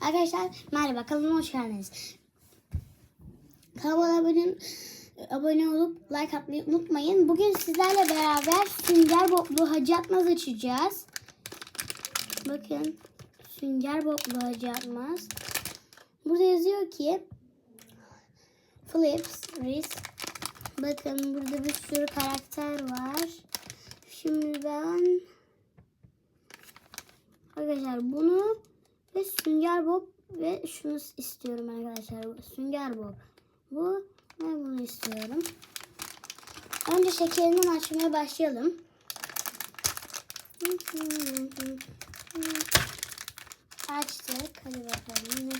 Arkadaşlar merhaba kanalıma hoş geldiniz. Kanalıma abone, abone olup like atmayı unutmayın. Bugün sizlerle beraber sünger boblu hacı atmaz açacağız. Bakın sünger boblu hacı atmaz. Burada yazıyor ki Flips, Risk. Bakın burada bir sürü karakter var. Şimdi ben Arkadaşlar bunu ve Sünger Bob ve şunu istiyorum arkadaşlar. Sünger Bob. Bu ve bunu istiyorum. Önce şekerinden açmaya başlayalım. Açtık. Hadi bakalım.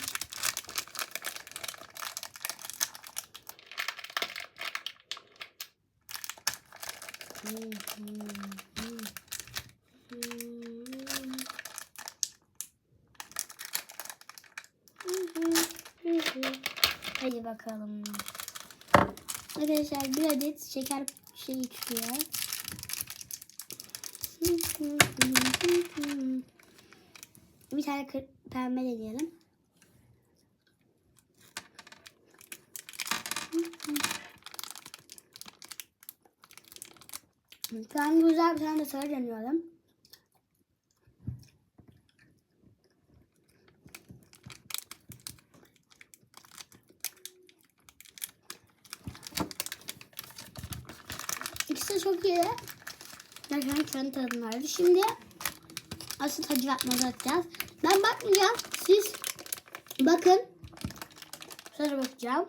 Hadi bakalım. Arkadaşlar bir adet şeker şey çıkıyor. Bir tane pembe de diyelim. Ben güzel bir tane de sarı deniyorum. De çok iyi. Gerçekten kendi tadım vardı. Şimdi asıl hacı yapmazı atacağız. Ben bakmayacağım. Siz bakın. Sonra bakacağım.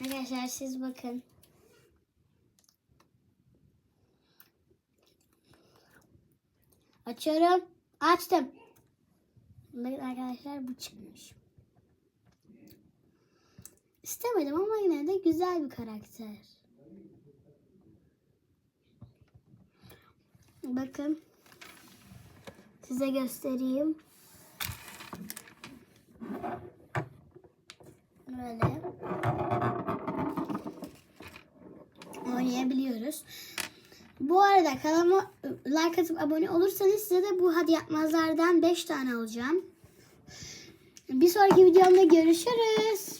Arkadaşlar siz bakın. Açıyorum. Açtım. Bakın arkadaşlar bu çıkmış. İstemedim ama yine de güzel bir karakter. Bakın. Size göstereyim. Böyle. Oynayabiliyoruz. Bu arada kanalıma like atıp abone olursanız size de bu hadi yapmazlardan 5 tane alacağım. Bir sonraki videomda görüşürüz.